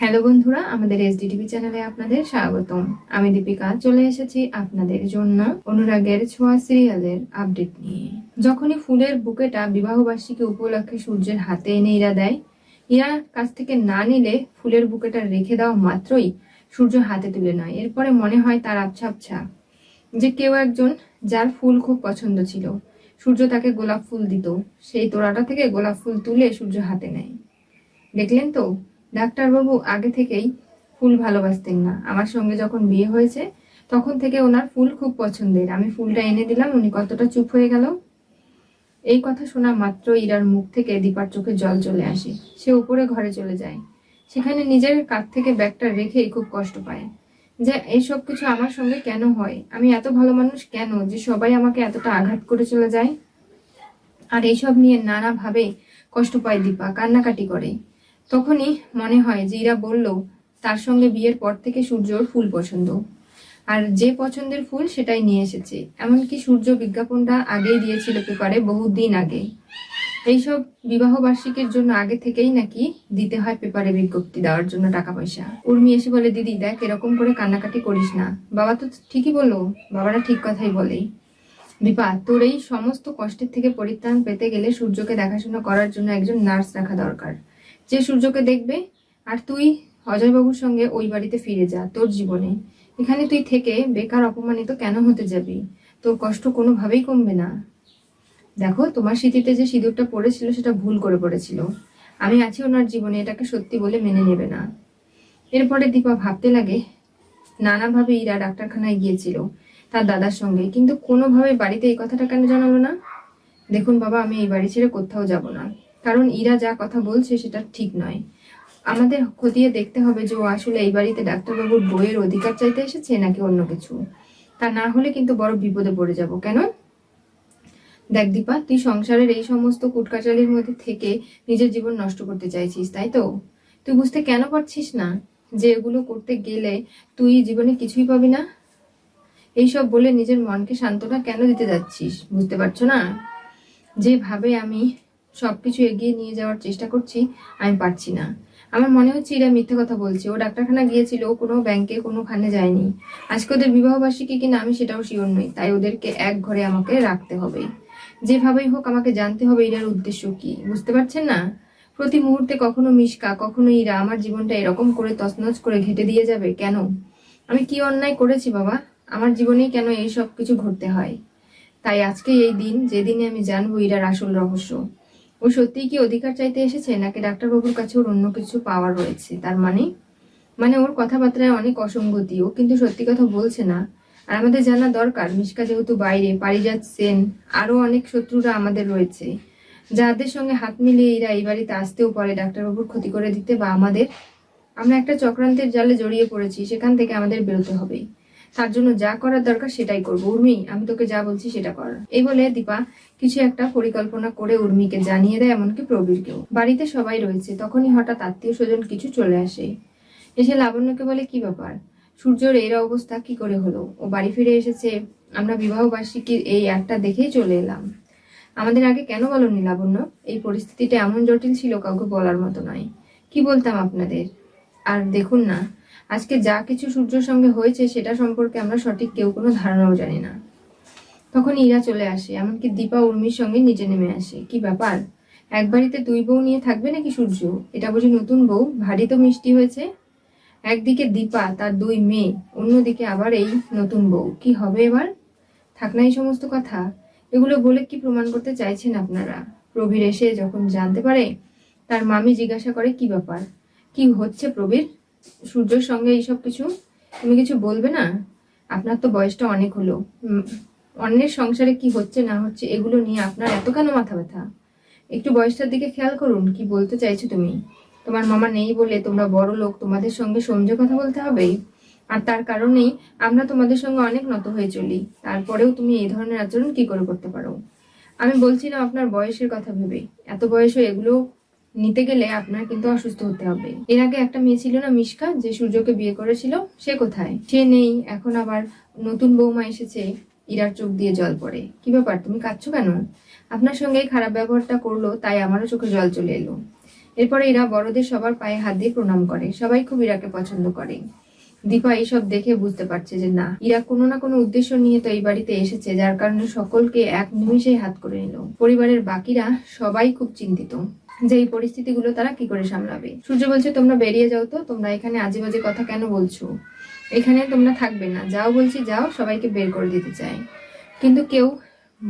Hello বন্ধুরা, আমাদের SDTV চ্যানেলে আপনাদের স্বাগতম। আমি দীপিকা, চলে এসেছি আপনাদের জন্য অনুরাগের ছোঁয়া সিরিয়ালের আপডেট নিয়ে। যখনই ফুলের বুকেটা বিবাহবার্ষিকী উপলক্ষে সূর্যের হাতে এনে ইরা দেয়, ইরা কাছ থেকে না নিলে ফুলের বুকেটা রেখে দেওয়া মাত্রই সূর্য হাতে তুলে নেয়। এরপরে মনে হয় তার আবছা আবছা যে কেউ একজন যার ফুল খুব পছন্দ ছিল, সূর্য তাকে গোলাপ ফুল দিত। সেই তোড়াটা থেকে গোলাপ ফুল তুলে সূর্য হাতে নেয়। দেখলেন তো ডাক্তারবাবু আগে থেকেই ফুল ভালোবাসতেন না। আমার সঙ্গে যখন বিয়ে হয়েছে, তখন থেকে ওনার ফুল খুব পছন্দের। আমি ফুলটা এনে দিলাম, উনি কতটা চুপ হয়ে গেল। এই কথা শোনা মাত্র ইরার মুখ থেকে দীপার চোখে জল চলে আসে। সে উপরে ঘরে চলে যায়। সেখানে নিজের কাঁধ থেকে ব্যাগটা রেখেই খুব কষ্ট পায়। যে এইসব কিছু আমার সঙ্গে কেন হয়? আমি এত ভালো মানুষ কেন যে সবাই আমাকে এতটা আঘাত করে চলে যায়? আর এইসব নিয়ে নানাভাবে কষ্ট পায় দীপা, কান্নাকাটি করে। তখনই মনে হয় যে ইরা বলল, তার সঙ্গে বিয়ের পর থেকে সূর্যর ফুল পছন্দ। আর যে পছন্দের ফুল সেটাই নিয়ে এসেছে। এমনকি সূর্য বিজ্ঞাপনটা আগেই দিয়েছিল পেপারে বহুদিন আগে। এইসব বিবাহ বার্ষিকীর জন্য আগে থেকেই নাকি দিতে হয় পেপারে বিজ্ঞপ্তি দেওয়ার জন্য টাকা পয়সা উর্মি এসে বলে, দিদি, দেখ, এরকম করে কান্নাকাটি করিস না। বাবা তো ঠিকই বলল, বাবারা ঠিক কথাই বলে। দীপা তোর এই সমস্ত কষ্টের থেকে পরিত্রাণ পেতে গেলে সূর্যকে দেখাশোনা করার জন্য একজন নার্স রাখা দরকার। যে সূর্যকে দেখবে, আর তুই অজয়বাবুর সঙ্গে ওই বাড়িতে ফিরে যা, তোর জীবনে। এখানে তুই থেকে বেকার অপমানিত কেন হতে যাবি? তোর কষ্ট কোনোভাবেই কমবে না। দেখো, তোমার স্মৃতিতে যে সিঁদুরটা পড়েছিল, সেটা ভুল করে পড়েছিল। আমি আছি ওনার জীবনে, এটাকে সত্যি বলে মেনে নেবে না। এরপরে দীপা ভাবতে লাগে, নানাভাবে ইরা ডাক্তারখানায় গিয়েছিল তার দাদার সঙ্গে, কিন্তু কোনোভাবে বাড়িতে এই কথাটা কেন জানালো না? দেখুন বাবা, আমি এই বাড়ি ছেড়ে কোথাও যাব না। কারণ ইরা যা কথা বলছে সেটা ঠিক নয়। আমাদের খতিয়ে দেখতে হবে যে ও আসলে এই বাড়িতে ডাক্তারবাবুর বইয়ের অধিকার চাইতে এসেছে নাকি অন্য কিছু। তা না হলে কিন্তু বড় বিপদে পড়ে যাব। কেন? দেখ দীপা, তুই সংসারের এই সমস্ত কুটকাচালির মধ্যে থেকে নিজের জীবন নষ্ট করতে চাইছিস, তাই তো? তুই বুঝতে কেন পারছিস না যে এগুলো করতে গেলে তুই জীবনে কিছুই পাবি না? এইসব বলে নিজের মনকে সান্ত্বনা কেন দিতে যাচ্ছিস, বুঝতে পারছ না? যেভাবে আমি সবকিছু এগিয়ে নিয়ে যাওয়ার চেষ্টা করছি, আমি পারছি না। আমার মনে হচ্ছে এরা মিথ্যে কথা বলছে। ও ডাক্তারখানা গিয়েছিল, ও কোনো ব্যাংকে, কোনোখানে যায়নি। আজকে ওদের বিবাহ বার্ষিকী কিনা আমি সেটাও শিওর নই, তাই ওদেরকে এক ঘরে আমাকে রাখতে হবে। যেভাবেই হোক আমাকে জানতে হবে এটার উদ্দেশ্য কি, বুঝতে পারছেন না? প্রতি মুহূর্তে কখনো মিশকা, কখনো ইরা আমার জীবনটা এরকম করে তছনছ করে ঘেটে দিয়ে যাবে কেন? আমি কি অন্যায় করেছি বাবা? আমার জীবনেই কেন এই সব কিছু ঘটতে হয়? তাই আজকে এই দিন, যেদিনে আমি জানব ইরার আসল রহস্য। ও সত্যিই কি অধিকার চাইতে এসেছে, নাকি ডাক্তারবাবুর কাছে ওর অন্য কিছু পাওয়ার রয়েছে? তার মানে? মানে ওর কথাবার্তায় অনেক অসঙ্গতি, ও কিন্তু সত্যি কথা বলছে না। আর আমাদের জানা দরকার, মিশকা যেহেতু বাইরে, পারিজাত সেন, আরও অনেক শত্রুরা আমাদের রয়েছে। যাদের সঙ্গে হাত মিলিয়ে এরা এই বাড়িতে আসতেও পারে, ডাক্তারবাবুর ক্ষতি করে দিতে বা আমাদের। আমরা একটা চক্রান্তের জালে জড়িয়ে পড়েছি, সেখান থেকে আমাদের বেরোতে হবে। তার জন্য যা করার দরকার সেটাই করব। উর্মি, আমি তোকে যা বলছি সেটা কর। এই বলে দীপা কিছু একটা পরিকল্পনা করে উর্মিকে জানিয়ে দেয়, এমনকি প্রবীরকেও। বাড়িতে সবাই রয়েছে, তখনই হঠাৎ আত্মীয় স্বজন কিছু চলে আসে। এসে লাবণ্যকে বলে, কি ব্যাপার? সূর্যর এর অবস্থা কি করে হলো? ও বাড়ি ফিরে এসেছে। আমরা বিবাহ বার্ষিকীর এই একটা দেখেই চলে এলাম। আমাদের আগে কেন বলনি লাবণ্য? এই পরিস্থিতিটা এমন জটিল ছিল, কাউকে বলার মতো নয়। কি বলতাম আপনাদের? আর দেখুন না আজকে যা কিছু সূর্যর সঙ্গে হয়েছে সেটা সম্পর্কে আমরা সঠিক কেউ কোনো ধারণাও জানি না। তখন ইরা চলে আসে, এমনকি দীপা উর্মির সঙ্গে নিচে নেমে আসে। কি ব্যাপার? এক বাড়িতে দুই বউ নিয়ে থাকবে নাকি সূর্য? এটা বুঝি নতুন বউ, ভারী তো মিষ্টি হয়েছে। একদিকে দীপা, তার দুই মেয়ে, অন্যদিকে আবার এই নতুন বউ। কি হবে এবার? থাক না এই সমস্ত কথা। এগুলো বলে কি প্রমাণ করতে চাইছেন আপনারা? প্রবীর এসে যখন জানতে পারে, তার মামি জিজ্ঞাসা করে, কি ব্যাপার? কি হচ্ছে প্রবীর? সূর্যের সঙ্গে এইসব কিছু, তুমি কিছু বলবে না? আপনার তো বয়সটা অনেক হলো। অন্যের সংসারে কি হচ্ছে না হচ্ছে এগুলো নিয়ে আপনার এত কেন মাথা ব্যথা। একটু বয়সটার দিকে খেয়াল করুন, কি বলতে চাইছো তুমি? তোমার মামা নেই বলে তোমরা বড় লোক, তোমাদের সঙ্গে সমঝে কথা বলতে হবে আর তার কারণেই আমরা তোমাদের সঙ্গে অনেক নত হয়ে চলি। তারপরেও তুমি এই ধরনের আচরণ কি করে করতে পারো? আমি বলছিলাম আপনার বয়সের কথা ভেবে। এত বয়সে এগুলো নিতে গেলে আপনার কিন্তু অসুস্থ হতে হবে। এর আগে একটা মেয়ে ছিল না মিশকা, যে সূর্যকে বিয়ে করেছিল, সে কোথায়? সে নেই, এখন আবার নতুন বৌমা এসেছে, ইরার চোখ দিয়ে জল পড়ে। কি ব্যাপার, তুমি কাঁদছো কেন? আপনার সঙ্গে খারাপ ব্যবহারটা করল, তাই আমারও চোখে জল চলে এলো। এরপরে এরা বড়দের সবার পায়ে হাত দিয়ে প্রণাম করে, সবাই খুব ইরাকে পছন্দ করে। দীপা এইসব দেখে বুঝতে পারছে যে না, ইরা কোনো না কোনো উদ্দেশ্য নিয়ে তো এই বাড়িতে এসেছে, যার কারণে সকলকে এক নিমিষেই হাত করে নিল। পরিবারের বাকিরা সবাই খুব চিন্তিত। যে এই পরিস্থিতিগুলো তারা কি করে সামলাবে? সূর্য বলছে, তোমরা বেরিয়ে যাও তো, তোমরা এখানে আজে বাজে কথা কেন বলছো? এখানে তোমরা থাকবে না। যাও বলছি, যাও, সবাইকে বের করে দিতে চাই। কিন্তু কেউ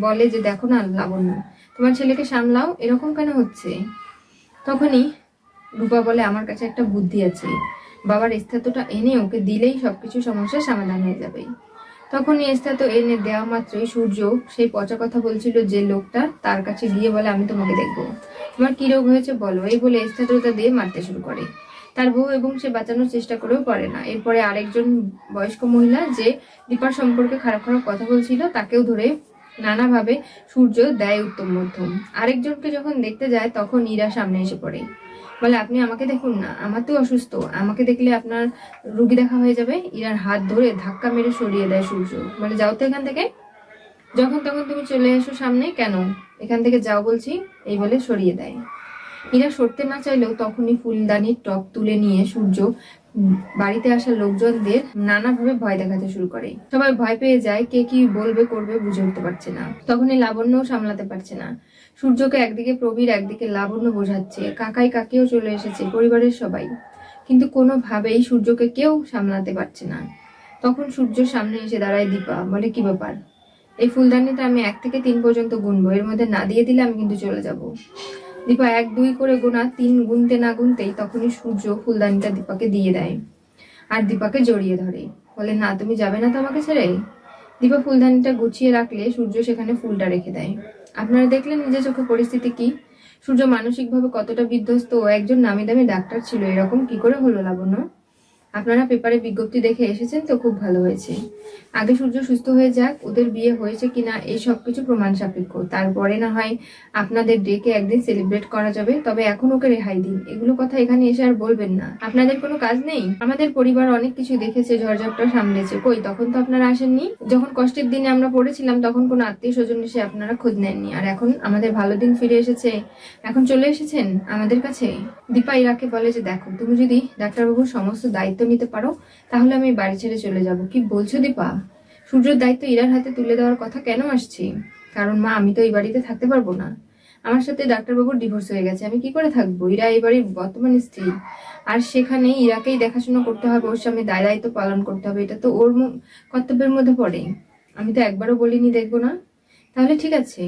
বলে যে, দেখো না, লাবণ্য, তোমার ছেলেকে সামলাও, এরকম কেন হচ্ছে? তখনই রূপা বলে, আমার কাছে একটা বুদ্ধি আছে। বাবার স্থাতটা এনে ওকে দিলেই সবকিছু সমস্যার সমাধান হয়ে যাবে। তখন এই স্থাত এনে দেওয়া মাত্রই সূর্য সেই পচা কথা বলছিল যে লোকটা তার কাছে গিয়ে বলে, আমি তোমাকে দেখব। তোমার কি রোগ হয়েছে বলো? এই বলে স্থাতটা দিয়ে মারতে শুরু করে। তার বউ এবং সে বাঁচানোর চেষ্টা করেও পারে না। এরপরে আরেকজন বয়স্ক মহিলা যে দীপার সম্পর্কে খারাপ খারাপ কথা বলছিল, তাকেও ধরে নানাভাবে সূর্য দেয় উত্তম মধ্যম। আরেকজনকে যখন দেখতে যায়, তখন ইরা সামনে এসে পড়ে। বলে, আপনি আমাকে দেখুন না, আমার তো অসুস্থ। আমাকে দেখলে আপনার রুগী দেখা হয়ে যাবে। ইরার হাত ধরে ধাক্কা মেরে সরিয়ে দেয় সূর্য। মানে যাও তো এখান থেকে। যখন তখন তুমি চলে এসো সামনে, কেন? এখান থেকে যাও বলছি। এই বলে সরিয়ে দেয়। ইরা সরতে না চাইলেও তখনই ফুলদানির টপ তুলে নিয়ে সূর্য বাড়িতে আসা লোকজনদের নানাভাবে ভয় দেখাতে শুরু করে। সবাই ভয় পেয়ে যায় কে কি বলবে, করবে, বুঝে উঠতে পারছে না। তখনই লাবণ্যও সামলাতে পারছে না। সূর্যকে একদিকে, প্রবীর একদিকে লাবণ্য বোঝাচ্ছে, কাকাই কাকিও চলে এসেছে, পরিবারের সবাই। কিন্তু কোনোভাবেই সূর্যকে কেউ সামলাতে পারছে না। তখন সূর্যের সামনে এসে দাঁড়ায়, দীপা, বলে, কি ব্যাপার? এই ফুলদানিটা আমি এক থেকে তিন পর্যন্ত গুনবো। এর মধ্যে না দিয়ে দিলে আমি কিন্তু চলে যাব। দীপা এক, দুই করে গোনা তিন গুনতে না গুনতেই তখনই সূর্য ফুলদানিটা দীপাকে দিয়ে দেয়। আর দীপাকে জড়িয়ে ধরে। বলে, না, তুমি যাবে না তো আমাকে ছেড়ে? দীপা ফুলদানিটা গুছিয়ে রাখলে সূর্য সেখানে ফুলটা রেখে দেয়। আপনারা দেখলেন নিজের চোখে পরিস্থিতি কি? সূর্য মানসিকভাবে কতটা বিধ্বস্ত ও একজন নামি দামি ডাক্তার ছিল, এরকম কি করে হলো লাবণ্য? আপনারা পেপারে বিজ্ঞপ্তি দেখে এসেছেন তো খুব ভালো হয়েছে। আগে সূর্য সুস্থ হয়ে যাক, ওদের বিয়ে হয়েছে কিনা এই সব কিছু প্রমাণ সাপেক্ষ। তারপরে না হয় আপনাদের ডেকে একদিন সেলিব্রেট করা যাবে, তবে এখন ওকে রেহাই দিন। এগুলো কথা এখানে এসে আর বলবেন না। আপনাদের কোনো কাজ নেই? আমাদের পরিবার অনেক কিছু দেখেছে, ঝড়ঝাপটা সামলেছে। কই, তখন তো আপনারা আসেননি? যখন কষ্টের দিনে আমরা পড়েছিলাম, তখন কোনো আত্মীয় স্বজন এসে আপনারা খোঁজ নেননি। আর এখন আমাদের ভালো দিন ফিরে এসেছে। এখন চলে এসেছেন আমাদের কাছে? দীপা ইরাকে বলে যে, দেখো, তুমি যদি ডাক্তারবাবুর সমস্ত দায়িত্ব নিতে পারো, তাহলে আমি বাড়ি ছেড়ে চলে যাব। কি বলছো দীপা? সূর্যের দায়িত্ব ইরার হাতে তুলে দেওয়ার কথা কেন আসছে? কারণ মা, আমি তো এই বাড়িতে থাকতে পারব না। আমার সাথে ডাক্তারবাবুর ডিভোর্স হয়ে গেছে, আমি কি করে থাকব? ইরা এই বাড়ির বর্তমান স্ত্রী। আর সেখানে ইরাকেই দেখাশোনা করতে হবে, ওর সামনে দায় দায়িত্ব পালন করতে হবে, এটা তো ওর কর্তব্যের মধ্যে পড়ে। আমি তো একবারও বলিনি দেখব না। তাহলে ঠিক আছে,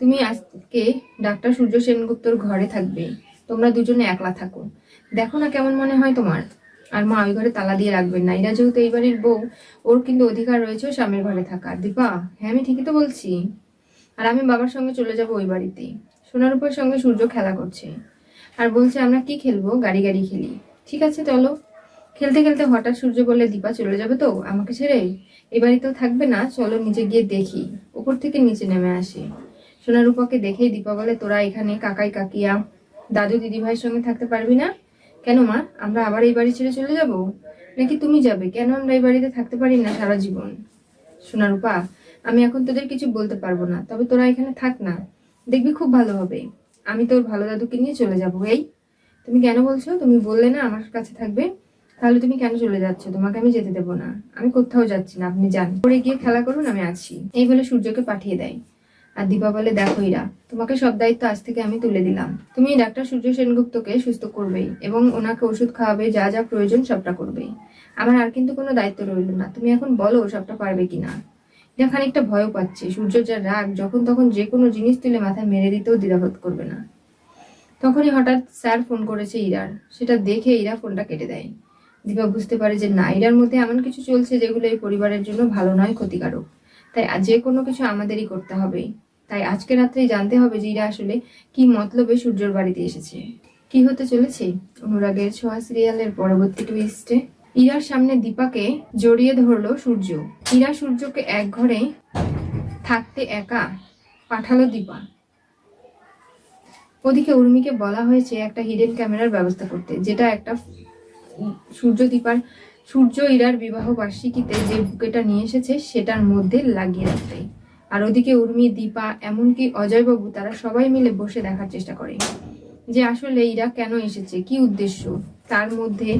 তুমি আজকে ডাক্তার সূর্য সেনগুপ্তর ঘরে থাকবে, তোমরা দুজনে একলা থাকো। দেখো না কেমন মনে হয় তোমার। আর মা ওই ঘরে তালা দিয়ে রাখবেন না। এরা যেহেতু এই বাড়ির বউ, ওর কিন্তু অধিকার রয়েছে স্বামীর ঘরে থাকার দীপা হ্যাঁ আমি ঠিকই তো বলছি। আর আমি বাবার সঙ্গে চলে যাব ওই বাড়িতে। সোনার উপর সঙ্গে সূর্য খেলা করছে। আর বলছে, আমরা কি খেলব? গাড়ি গাড়ি খেলি। ঠিক আছে, চলো। খেলতে খেলতে হঠাৎ সূর্য বলে দীপা, চলে যাবে তো আমাকে ছেড়ে? এ বাড়িতেও থাকবে না? চলো নিচে গিয়ে দেখি। উপর থেকে নিচে নেমে আসি। সোনারূপাকে দেখেই দীপা বলে, তোরা এখানে কাকাই, কাকিয়া, দাদু দিদি ভাইয়ের সঙ্গে থাকতে পারবি না? কেন মা? আমরা আবার এই বাড়ি ছেড়ে চলে যাব? নাকি তুমি যাবে? কেন আমরা এই বাড়িতে থাকতে পারি না সারা জীবন? সোনারূপা আমি এখন তোদের কিছু বলতে পারব না, তবে তোরা এখানে থাক না। দেখবি খুব ভালো হবে। আমি তোর ভালো দাদুকে নিয়ে চলে যাব, এই। তুমি কেন বলছো? তুমি বললে না আমার কাছে থাকবে। তাহলে তুমি কেন চলে যাচ্ছ? তোমাকে আমি যেতে দেবো না। আমি কোথাও যাচ্ছি না, আপনি যান। পরে গিয়ে খেলা করুন, আমি আছি। এই বলে সূর্যকে পাঠিয়ে দেয়। আর দীপা বলে দেখো ইরা তোমাকে সব দায়িত্ব আজ থেকে আমি তুলে দিলাম। তুমি ডাক্তার সূর্য সেনগুপ্তকে সুস্থ করবেই এবং ওনাকে ওষুধ খাওয়াবে যা যা প্রয়োজন সবটা করবেই। আমার আর কিন্তু কোনো দায়িত্ব রইল না। তুমি এখন বলো সবটা পারবে কিনা? এটা খানিকটা ভয়ও পাচ্ছে। সূর্য যা রাগ, যখন তখন যে কোনো জিনিস তুলে মাথায় মেরে দিতেও দ্বিধাবোধ করবে না। তখনই হঠাৎ স্যার ফোন করেছে ইরার। সেটা দেখে ইরা ফোনটা কেটে দেয়। দীপা বুঝতে পারে যে না, ইরার মধ্যে এমন কিছু চলছে যেগুলো এই পরিবারের জন্য ভালো নয়, ক্ষতিকারক। তাই যে কোনো কিছু আমাদেরই করতে হবে। তাই আজকে রাত্রেই জানতে হবে যে ইরা আসলে কি মতলবে সূর্যর বাড়িতে এসেছে। কি হতে চলেছে? অনুরাগের ছোঁয়া সিরিয়ালের পরবর্তী টুইস্টে ইরার সামনে দীপাকে জড়িয়ে ধরলো সূর্য। ইরা সূর্যকে এক ঘরে থাকতে একা পাঠালো দীপা। ওদিকে উর্মিকে বলা হয়েছে একটা হিডেন ক্যামেরার ব্যবস্থা করতে, যেটা একটা সূর্য দীপার, সূর্য ইরার বিবাহ বার্ষিকীতে যে বুকেটা নিয়ে এসেছে, সেটার মধ্যে লাগিয়ে রাখতে। আর ওদিকে উর্মি, দীপা, এমনকি অজয়বাবু, তারা সবাই মিলে বসে দেখার চেষ্টা করে। যে আসলে ইরা কেন এসেছে, কি উদ্দেশ্য? তার মধ্যে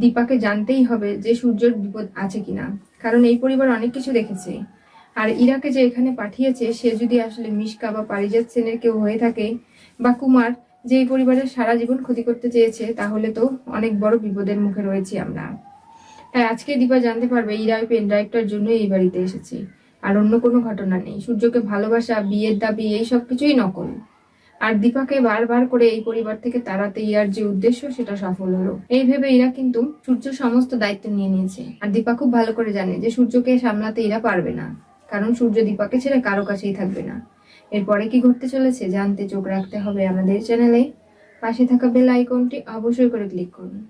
দীপাকে জানতেই হবে যে সূর্যর বিপদ আছে কিনা। কারণ এই পরিবার অনেক কিছু দেখেছে। আর ইরাকে যে এখানে পাঠিয়েছে, সে যদি আসলে মিশকা বা পারিজাত সেনের কেউ হয়ে থাকে, বা কুমার, যে এই পরিবারের সারা জীবন ক্ষতি করতে চেয়েছে, তাহলে তো অনেক বড় বিপদের মুখে রয়েছি আমরা। তাই আজকে দীপা জানতে পারবে, ইরা ওই পেন ড্রাইভটার জন্য এই বাড়িতে এসেছে। আর অন্য কোনো ঘটনা নেই। সূর্যকে ভালোবাসা, বিয়ের দাবি, এই সব কিছুই নকল। আর দীপাকে বারবার করে এই পরিবার থেকে তাড়াতে ইয়ার যে উদ্দেশ্য, সেটা সফল হলো। এই ভেবে ইরা কিন্তু সূর্য সমস্ত দায়িত্ব নিয়ে নিয়েছে। আর দীপা খুব ভালো করে জানে যে সূর্যকে সামলাতে ইরা পারবে না। কারণ সূর্য দীপাকে ছেড়ে কারও কাছেই থাকবে না। এরপরে কি ঘটতে চলেছে, জানতে চোখ রাখতে হবে আমাদের চ্যানেলে। পাশে থাকা বেল আইকনটি অবশ্যই করে ক্লিক করুন।